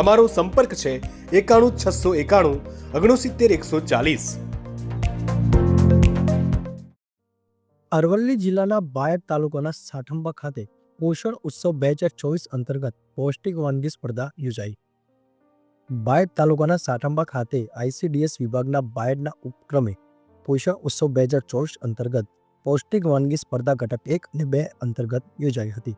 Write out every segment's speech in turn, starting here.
અમારો સંપર્ક છે એકાણું છસો એકાણું ઓગણસિત્તેર એકસો ચાલીસ. અરવલ્લી જિલ્લાના બાયડ તાલુકાના સાઠંબા ખાતે પોષણ ઉત્સવ બે હજાર ચોવીસ અંતર્ગત પૌષ્ટિક વાનગી સ્પર્ધા યોજાઈ. બાયડ તાલુકાના સાઠંબા ખાતે આઈસીડીએસ વિભાગના બાયડના ઉપક્રમે પોષણ ઉત્સવ બે હજાર ચોવીસ અંતર્ગત પૌષ્ટિક વાનગી સ્પર્ધા ઘટક એક અને બે અંતર્ગત યોજાઈ હતી.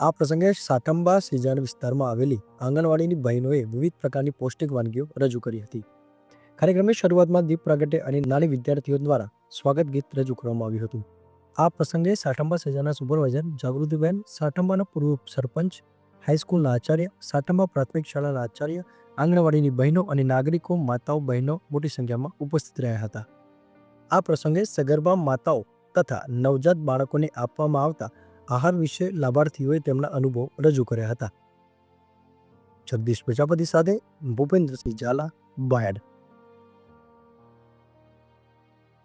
આ પ્રસંગે સાઠંબા સિંચાણ વિસ્તારમાં આવેલી આંગણવાડીની બહેનોએ વિવિધ પ્રકારની પૌષ્ટિક વાનગીઓ રજૂ કરી હતી. કાર્યક્રમની શરૂઆતમાં દીપ પ્રાગટ્ય અને નાની વિદ્યાર્થીઓ દ્વારા સ્વાગત ગીત રજૂ કરવામાં આવ્યું હતું. આ પ્રસંગે સાઠંબા સજાના સુપરવાઇઝર જાગૃતિબેન, સાઠંબાના પૂર્વ સરપંચ, હાઈસ્કૂલના આચાર્ય, સાઠંબા પ્રાથમિક શાળાના આચાર્ય, આંગણવાડીની બહેનો અને નાગરિકો, માતાઓ, બહેનો મોટી સંખ્યામાં ઉપસ્થિત રહ્યા હતા. આ પ્રસંગે સગર્ભા માતાઓ તથા નવજાત બાળકોને આપવામાં આવતા આહાર વિશે લાભાર્થીઓએ તેમના અનુભવ રજૂ કર્યા હતા. જગદીશ પ્રજાપતિ સાથે ભૂપેન્દ્રસિંહ ઝાલા બાયડ